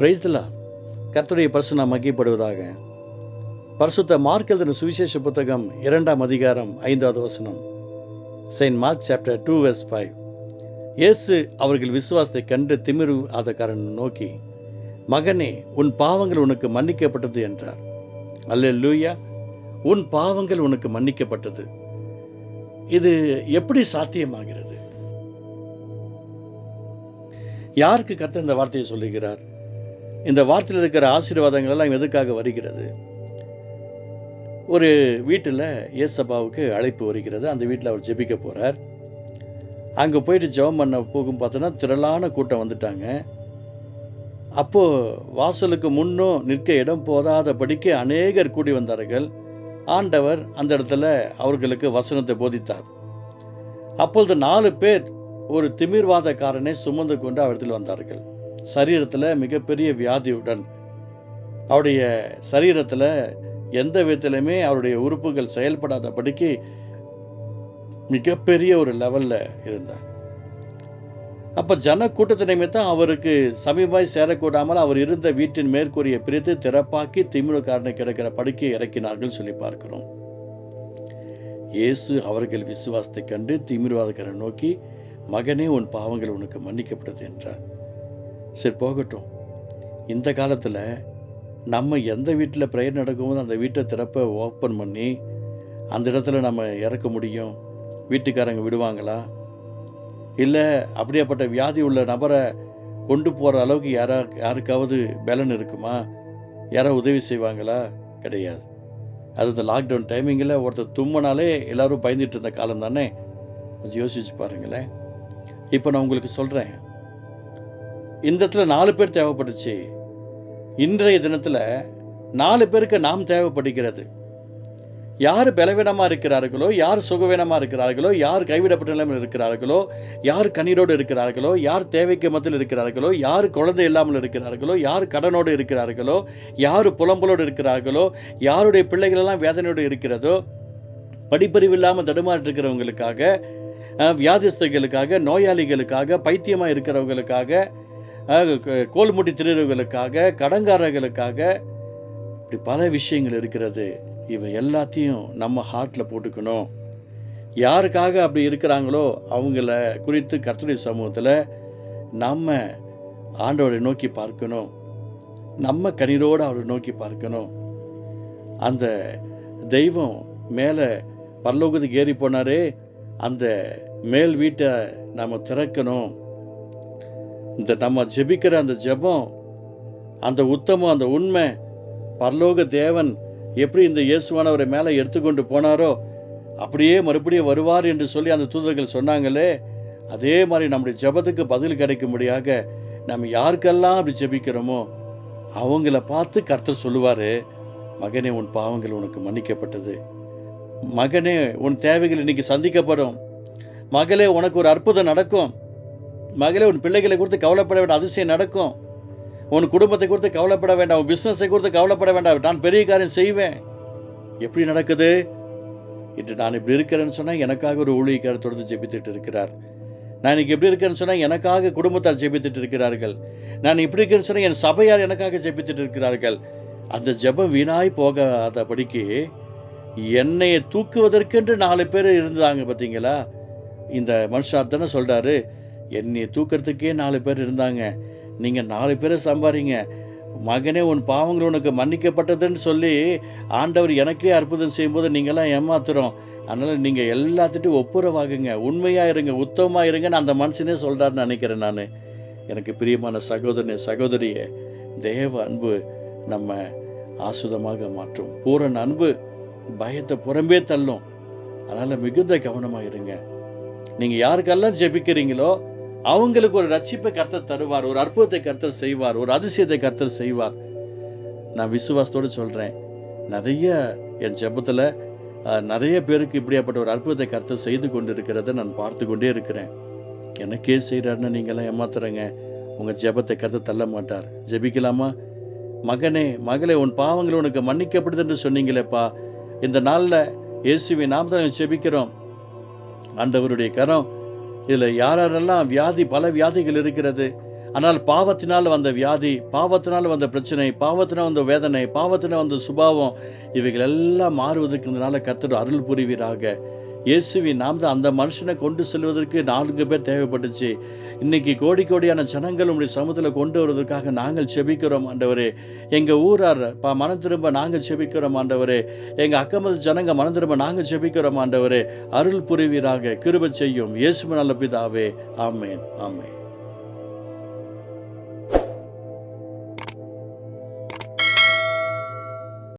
பிரைஸ்தலா கர்த்தருடைய பரிசு நாம் மகிப்படுவதாக பரிசுத்த மார்க் எழுதின சுவிசேஷ புத்தகம் இரண்டாம் அதிகாரம் ஐந்தாவது வசனம். Saint Mark chapter two verse five இயேசு அவர்கள் விசுவாசத்தை கண்டு திமிரு ஆதக்காரன் நோக்கி மகனே உன் பாவங்கள் உனக்கு மன்னிக்கப்பட்டது என்றார். அல்ல லூயா உன் பாவங்கள் உனக்கு மன்னிக்கப்பட்டது. இது எப்படி சாத்தியமாகிறது? யாருக்கு கர்த்தர் இந்த வார்த்தையை சொல்லுகிறார்? இந்த வார்த்தையில் இருக்கிற ஆசீர்வாதங்கள் எல்லாம் எதுக்காக வருகிறது? ஒரு வீட்டில் ஏசப்பாவுக்கு அழைப்பு வருகிறது. அந்த வீட்டில் அவர் ஜெபிக்க போகிறார் அங்கே போயிட்டு ஜெபம் பண்ண போகும் பார்த்தோன்னா திரளான கூட்டம் வந்துட்டாங்க. அப்போது வாசலுக்கு முன்னும் நிற்க இடம் போதாதபடிக்கு அநேகர் கூடி வந்தார்கள். ஆண்டவர் அந்த இடத்துல அவர்களுக்கு வசனத்தை போதித்தார். அப்பொழுது நாலு பேர் ஒரு திமிர்வாதக்காரனை சுமந்து கொண்டு அவரிடத்தில் வந்தார்கள். சரீரத்தில் மிகப்பெரிய வியாதியுடன் அவருடைய சரீரத்தில் எந்த விதத்திலுமே அவருடைய உறுப்புகள் செயல்படாதபடிக்கு மிகப்பெரிய ஒரு லெவலில் இருந்தார். அப்போ ஜன கூட்டத்தை நிமித்தம் அவருக்கு சமீபாய் சேரக்கூடாமல் அவர் இருந்த வீட்டின் மேற்கூறிய பிரித்து திறப்பாக்கி திமுகக்காரனை கிடக்கிற படுக்கை இறக்கினார்கள் சொல்லி பார்க்கிறோம். இயேசு அவர்கள் விசுவாசத்தை கண்டு திமிர்வாதக்காரன் நோக்கி மகனே உன் பாவங்கள் உனக்கு மன்னிக்கப்பட்டது என்றார். சரி போகட்டும். இந்த காலத்தில் நம்ம எந்த வீட்டில் ப்ரேயர் நடக்கும்போது அந்த வீட்டை திறப்பை ஓப்பன் பண்ணி அந்த இடத்துல நம்ம இறக்க முடியும். வீட்டுக்காரங்க விடுவாங்களா? இல்லை அப்படியாப்பட்ட வியாதி உள்ள நபரை கொண்டு போகிற அளவுக்கு யாரா யாருக்காவது பலன் இருக்குமா? யாரோ உதவி செய்வாங்களா? கிடையாது. அது இந்த லாக்டவுன் டைமிங்கில் ஒருத்தர் தும்மனாலே எல்லோரும் பயந்துட்டு இருந்த காலம் தானே? கொஞ்சம் யோசிச்சு பாருங்களேன். இப்போ நான் உங்களுக்கு சொல்கிறேன் இந்த இடத்துல நாலு பேர் தேவைப்பட்டுச்சு. இன்றைய தினத்தில் நாலு பேருக்கு நாம் தேவைப்படுகிறது. யார் பலவீனமாக இருக்கிறார்களோ யார் சுகவீனமாக இருக்கிறார்களோ யார் கைவிடப்பட்ட நிலைமையில் இருக்கிறார்களோ யார் கண்ணீரோடு இருக்கிறார்களோ யார் தேவைக்கு மத்தியில் இருக்கிறார்களோ யார் குழந்தை இல்லாமல் இருக்கிறார்களோ யார் கடனோடு இருக்கிறார்களோ யார் புலம்பலோடு இருக்கிறார்களோ யாருடைய பிள்ளைகளெல்லாம் வேதனையோடு இருக்கிறதோ படிப்பறிவு இல்லாமல் தடுமாறி இருக்கிறவங்களுக்காக வியாதிஸ்தர்களுக்காக நோயாளிகளுக்காக பைத்தியமாக இருக்கிறவங்களுக்காக கோல்முட்டி க- கடங்காரர்களுக்காக இப்படி பல விஷயங்கள் இருக்கிறது. இவை எல்லாத்தையும் நம்ம ஹார்ட்டில் போட்டுக்கணும். யாருக்காக அப்படி இருக்கிறாங்களோ அவங்கள குறித்து கர்த்தரி சமூகத்தில் நம்ம ஆண்டவரை நோக்கி பார்க்கணும். நம்ம கண்ணீரோடு அவரை நோக்கி பார்க்கணும். அந்த தெய்வம் மேலே பரலோகத்துக்கு ஏறி போனாரே அந்த மேல் வீட்டை நாம் திறக்கணும். இந்த நம்ம ஜெபிக்கிற அந்த ஜெபம் அந்த உத்தமம் அந்த உண்மை பரலோக தேவன் எப்படி இந்த இயேசுவானவரை மேலே எடுத்துக்கொண்டு போனாரோ அப்படியே மறுபடியும் வருவார் என்று சொல்லி அந்த தூதர்கள் சொன்னாங்களே அதே மாதிரி நம்முடைய ஜெபத்துக்கு பதில் கிடைக்கும்படியாக நம்ம யாருக்கெல்லாம் அப்படி ஜெபிக்கிறோமோ அவங்கள பார்த்து கர்த்தர் சொல்லுவார் மகனே உன் பாவங்கள் உனக்கு மன்னிக்கப்பட்டது. மகனே உன் தேவைகள் இன்னைக்கு சந்திக்கப்படும். மகளே உனக்கு ஒரு அற்புதம் நடக்கும். மகளே உன் பிள்ளைகளை குறித்து கவலைப்பட வேண்டாம். அதிசயம் நடக்கும். உன் குடும்பத்தை குறித்து கவலைப்பட வேண்டாம். உன் பிஸ்னஸை குறித்து கவலைப்பட வேண்டாம். நான் பெரிய காரியம் செய்வேன். எப்படி நடக்குது? இன்று நான் இப்படி இருக்கிறேன்னு சொன்னால் எனக்காக ஒரு ஊழியக்காரர் தொடர்ந்து ஜெபித்துட்டு இருக்கிறார். நான் இன்னைக்கு எப்படி இருக்கேன்னு சொன்னால் எனக்காக குடும்பத்தார் ஜெபித்துட்டு இருக்கிறார்கள். நான் இப்படி இருக்கேன்னு சொன்னால் என் சபையார் எனக்காக ஜெபித்துட்டு இருக்கிறார்கள். அந்த ஜெபம் வீணாய் போகாதபடிக்கு என்னையை தூக்குவதற்கென்று நாலு பேர் இருந்தாங்க பார்த்தீங்களா இந்த மனுஷார் தானே சொல்கிறாரு என்னை தூக்கிறதுக்கே நாலு பேர் இருந்தாங்க. நீங்கள் நாலு பேரை சம்பாரிங்க. மகனே உன் பாவங்கள் உனக்கு மன்னிக்கப்பட்டதுன்னு சொல்லி ஆண்டவர் எனக்கே அற்புதம் செய்யும்போது நீங்களாம் ஏமாத்துறோம். அதனால் நீங்கள் எல்லாத்துட்டும் ஒப்புரவாகுங்க. உண்மையாக இருங்க உத்தமமாக இருங்கன்னு அந்த மனுஷனே சொல்கிறாருன்னு நினைக்கிறேன் நான். எனக்கு பிரியமான சகோதரனே சகோதரியே தேவ அன்பு நம்ம ஆசுதமாக மாற்றும். பூரண அன்பு பயத்தை புறம்பே தள்ளும். அதனால் மிகுந்த கவனமாக இருங்க. நீங்கள் யாருக்கெல்லாம் ஜெபிக்கிறீங்களோ அவங்களுக்கு ஒரு ரட்சிப்பை கர்த்தர் தருவார் ஒரு அற்புதத்தை கர்த்தர் செய்வார் ஒரு அதிசயத்தை கர்த்தர் செய்வார். நான் விசுவாசத்தோடு சொல்கிறேன் நிறைய என் ஜெபத்தில் நிறைய பேருக்கு இப்படியாப்பட்ட ஒரு அற்புதத்தை கர்த்தர் செய்து கொண்டு இருக்கிறத நான் பார்த்து கொண்டே இருக்கிறேன். எனக்கே செய்கிறாருன்னு நீங்களாம் ஏமாத்துறேங்க. உங்கள் ஜெபத்தை கர்த்தர் தள்ள மாட்டார். ஜெபிக்கலாமா? மகனே மகளே உன் பாவங்கள் உனக்கு மன்னிக்கப்படுது என்று சொன்னீங்களேப்பா. இந்த நாளில் இயேசுவை நாம் தான் ஜெபிக்கிறோம். ஆண்டவருடைய கரம் இதில் யாரெல்லாம் வியாதி பல வியாதிகள் இருக்கிறது ஆனால் பாவத்தினால் வந்த வியாதி பாவத்தினால் வந்த பிரச்சனை பாவத்தினால் வந்த வேதனை பாவத்தினால் வந்த சுபாவம் இவைகள் எல்லாம் மாறுவதற்கு இதனால் நாளில் அருள் புரிவீராக. இயேசுவின் நாம் தான் அந்த மனுஷனை கொண்டு செல்வதற்கு நான்கு பேர் தேவைப்பட்டுச்சு. இன்னைக்கு கோடி கோடியான ஜனங்கள் உங்களுடைய சமூகத்தில் கொண்டு வருவதற்காக நாங்கள் செபிக்கிறோம் ஆண்டவரே. எங்கள் ஊரார் பா மனம் திரும்ப நாங்கள் செபிக்கிறோம் ஆண்டவரே. எங்கள் அக்கமது ஜனங்க மனம் திரும்ப நாங்கள் செபிக்கிறோம் ஆண்டவரே. அருள் புரிவீராக கிருப செய்யும். இயேசு நல்ல பிதாவே. ஆமேன் ஆமேன்.